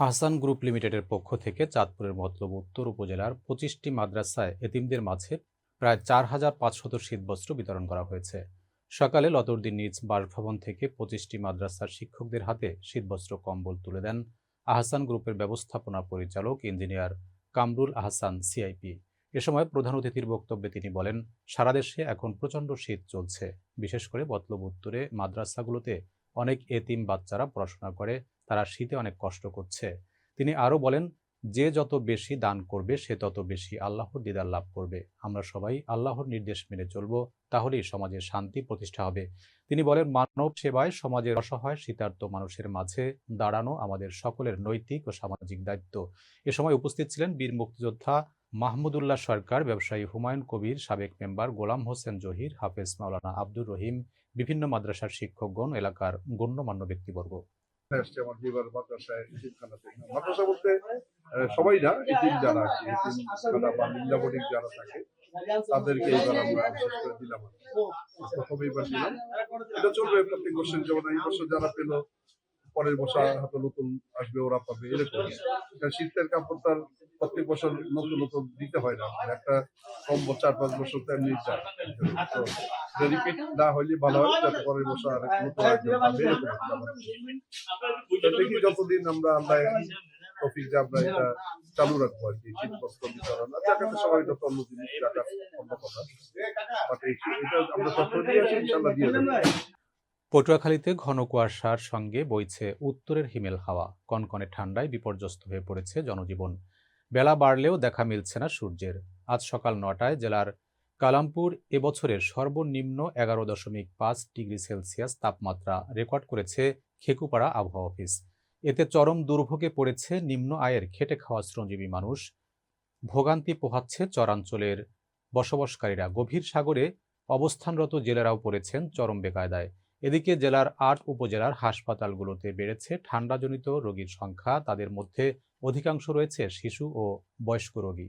Ahsan group লিমিটেডের পক্ষ থেকে চাঁদপুরের মতলব উত্তর উপজেলার পঁচিশটি মাদ্রাসায় এতিমদের মাঝে প্রায় চার হাজার পাঁচশত শীতবস্ত্র বিতরণ করা হয়েছে। সকালে লতরদিন নিজ বাসভবন থেকে পঁচিশটি মাদ্রাসার শিক্ষকদের হাতে শীতবস্ত্র, কম্বল তুলে দেন আহসান গ্রুপের ব্যবস্থাপনা পরিচালক ইঞ্জিনিয়ার কামরুল আহসান সিআইপি। এ সময় প্রধান অতিথির বক্তব্যে তিনি বলেন, সারা দেশে এখন প্রচণ্ড শীত চলছে। বিশেষ করে মতলব উত্তরে মাদ্রাসাগুলোতে অনেক এতিম বাচ্চারা পড়াশোনা করে তারা শীতে অনেক কষ্ট করছে। তিনি আরও বলেন, যে যত বেশি দান করবে, সে তত বেশি আল্লাহর দিদার লাভ করবে। আমরা সবাই আল্লাহর নির্দেশ মেনে চলব, তাহলেই সমাজে শান্তি প্রতিষ্ঠা হবে। তিনি বলেন, মানব সেবায় সমাজের অসহায় শীতার্ত মানুষের মাঝে দাঁড়ানো আমাদের সকলের নৈতিক ও সামাজিক দায়িত্ব। এ সময় উপস্থিত ছিলেন বীর মুক্তিযোদ্ধা মাহমুদুল্লাহ সরকার, ব্যবসায়ী হুমায়ুন কবির, সাবেক মেম্বার গোলাম হোসেন জহির, হাফেজ মাওলানা আব্দুর রহিম, বিভিন্ন মাদ্রাসার শিক্ষকগণ, এলাকার গণ্যমান্য ব্যক্তিবর্গ। মাদ্রাসা বলতে সবাই না যারা বা যারা থাকে, তাদেরকে এইবার আমরা এটা চলবে প্রত্যেক বছর যেমন এই বছর যারা পেল, পরের বছর হয়তো নতুন আসবে, ওরা পাবে, এরকম। শীতের কাপড় তার প্রত্যেক বছর নতুন নতুন দিতে হয় না। একটা কম চার পাঁচ বছর তো এমনি যায় রিপিট না হইলে ভালো হয় যাতে পরের বছর আর আমার দেখি যতদিন আমরা আল্লাহ টপিক যে আমরা এটা চালু রাখব আর কি শীত বস্ত্র বিতরণ আর জায়গাতে সবাই যত অন্য জিনিস রাখার অন্য কথা। বাট এটা আমরা তথ্য দিয়ে আসি ইনশাল্লাহ দিয়ে দেবো। পটুয়াখালীতে ঘন কুয়াশার সঙ্গে বইছে উত্তরের হিমেল হাওয়া। কনকনে ঠান্ডায় বিপর্যস্ত হয়ে পড়েছে জনজীবন। বেলা বাড়লেও দেখা মিলছে না সূর্যের। আজ সকাল নটায় জেলার কালামপুর এবছরের সর্বনিম্ন এগারো দশমিক পাঁচ ডিগ্রি সেলসিয়াস তাপমাত্রা রেকর্ড করেছে খেকুপাড়া আবহাওয়া অফিস। এতে চরম দুর্ভোগে পড়েছে নিম্ন আয়ের খেটে খাওয়া শ্রমজীবী মানুষ। ভোগান্তি পোহাচ্ছে চরাঞ্চলের বসবাসকারীরা। গভীর সাগরে অবস্থানরত জেলেরাও পড়েছেন চরম বেকায়দায়। এদিকে জেলার আট উপজেলার হাসপাতালগুলোতে বেড়েছে ঠান্ডাজনিত রোগীর সংখ্যা। তাদের মধ্যে অধিকাংশ রয়েছে শিশু ও বয়স্ক রোগী।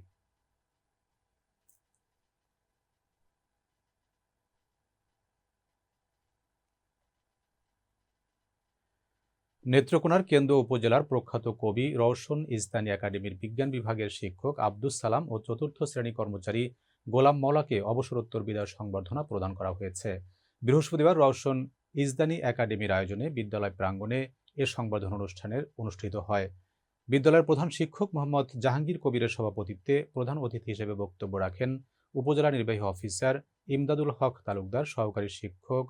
নেত্রকোনার কেন্দ্র উপজেলার প্রখ্যাত কবি রওশন ইসলামী একাডেমির বিজ্ঞান বিভাগের শিক্ষক আব্দুস সালাম ও চতুর্থ শ্রেণি কর্মচারী গোলাম মওলাকে অবসরোত্তর বিদায় সংবর্ধনা প্রদান করা হয়েছে। বৃহস্পতিবার রওশন ইজদানি একাডেমির আয়োজনে বিদ্যালয় প্রাঙ্গণে এ সংবর্ধনা অনুষ্ঠানের অনুষ্ঠিত হয়। বিদ্যালয়ের প্রধান শিক্ষক মোহাম্মদ জাহাঙ্গীর কবিরের সভাপতিত্বে প্রধান অতিথি হিসেবে বক্তব্য রাখেন উপজেলা নির্বাহী অফিসার ইমদাদুল হক তালুকদার, সহকারী শিক্ষক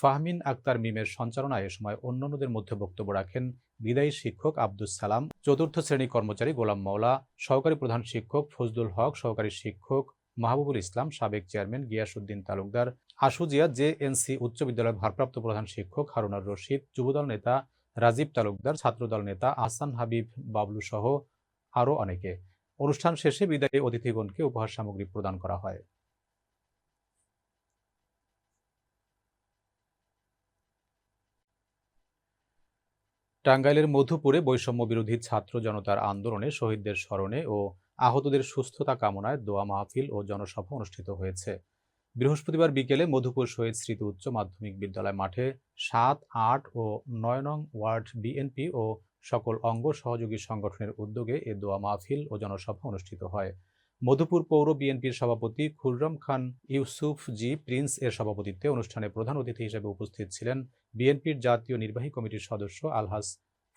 ফাহমিন আক্তার মিমের সঞ্চালনায় এ সময় অন্যান্যদের মধ্যে বক্তব্য রাখেন বিদায়ী শিক্ষক আব্দুস সালাম, চতুর্থ শ্রেণি কর্মচারী গোলাম মাওলা, সহকারী প্রধান শিক্ষক ফজলুল হক, সহকারী শিক্ষক মাহবুবুল ইসলাম, সাবেক chairman Giasuddin Talukdar Ashujia J JNC উচ্চ বিদ্যালয়ের ভারপ্রাপ্ত প্রধান শিক্ষক হারুনার রশিদ, যুবদল নেতা রাজীব তালুকদার, ছাত্রদল নেতা আহসান হাবিব বাবলু সহ আরও অনেকে। অনুষ্ঠান শেষে বিদায়ী অতিথিগণকে উপহার সামগ্রী প্রদান করা হয়। টাঙ্গাইলের মধুপুরে বৈষম্য বিরোধী ছাত্র জনতার আন্দোলনে শহীদদের স্মরণে ও আহতদের সুস্থতা কামনায় দোয়া মাহফিল ও জনসভা অনুষ্ঠিত হয়েছে। বৃহস্পতিবার বিকেলে মধুপুর শহীদ স্মৃতি উচ্চ মাধ্যমিক বিদ্যালয় মাঠে সাত, আট ও নয় নং ওয়ার্ড বিএনপি ও সকল অঙ্গ সহযোগী সংগঠনের উদ্যোগে এ দোয়া মাহফিল ও জনসভা অনুষ্ঠিত হয়। মধুপুর পৌর বিএনপির সভাপতি খুররম খান ইউসুফ জি প্রিন্স এর সভাপতিত্বে অনুষ্ঠানে প্রধান অতিথি হিসেবে উপস্থিত ছিলেন বিএনপির জাতীয় নির্বাহী কমিটির সদস্য আলহাস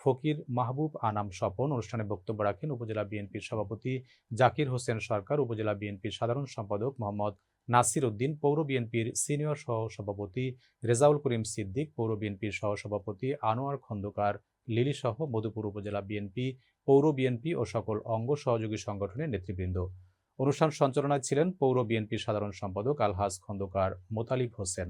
ফকির মাহবুব আনাম স্বপন। অনুষ্ঠানে বক্তব্য রাখেন উপজেলা বিএনপির সভাপতি জাকির হোসেন সরকার, উপজেলা বিএনপির সাধারণ সম্পাদক মোহাম্মদ নাসির উদ্দিন, পৌর বিএনপির সিনিয়র সহ সভাপতি রেজাউল করিম সিদ্দিক, পৌর বিএনপির সহ সভাপতি আনোয়ার খন্দকার, লিলি সহ মধুপুর উপজেলা বিএনপি, পৌর বিএনপি ও সকল অঙ্গ সহযোগী সংগঠনের নেতৃবৃন্দ। অনুষ্ঠান সঞ্চালনায় ছিলেন পৌর বিএনপির সাধারণ সম্পাদক আলহাজ খন্দকার মোতালিব হোসেন।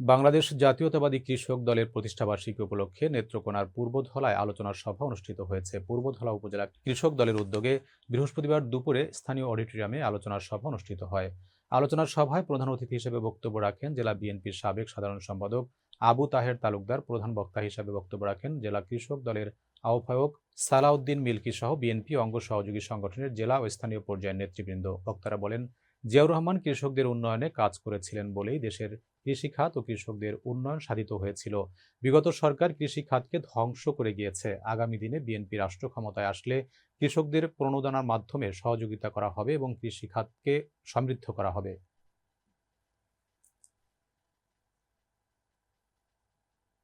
বাংলাদেশ জাতীয়তাবাদী কৃষক দলের প্রতিষ্ঠাবার্ষিকী উপলক্ষে নেত্রকোনার পূর্বধলায় আলোচনা সভা অনুষ্ঠিত হয়েছে। পূর্বধলা উপজেলা কৃষক দলের উদ্যোগে বৃহস্পতিবার দুপুরে স্থানীয় অডিটোরিয়ামে আলোচনা সভা অনুষ্ঠিত হয়। আলোচনার সভায় প্রধান অতিথি হিসেবে বক্তব্য রাখেন জেলা বিএনপির সাবেক সাধারণ সম্পাদক আবু তাহের তালুকদার প্রধান বক্তা হিসাবে বক্তব্য রাখেন। জেলা কৃষক দলের আহ্বায়ক সালাউদ্দিন মিল্কি সহ বিএনপি অঙ্গ সহযোগী সংগঠনের জেলা ও স্থানীয় পর্যায়ের নেতৃবৃন্দ। বক্তারা বলেন, জিয়াউর রহমান কৃষকদের উন্নয়নে কাজ করেছিলেন বলেই দেশের কৃষিখাত ও কৃষকদের উন্নয়ন সাধিত হয়েছিল। বিগত সরকার কৃষি খাতকে ধ্বংস করে গিয়েছে। আগামী দিনে বিএনপি রাষ্ট্র ক্ষমতায় আসলে কৃষকদের প্রণোদনার মাধ্যমে সহযোগিতা করা হবে এবং কৃষি খাতকে সমৃদ্ধ করা হবে।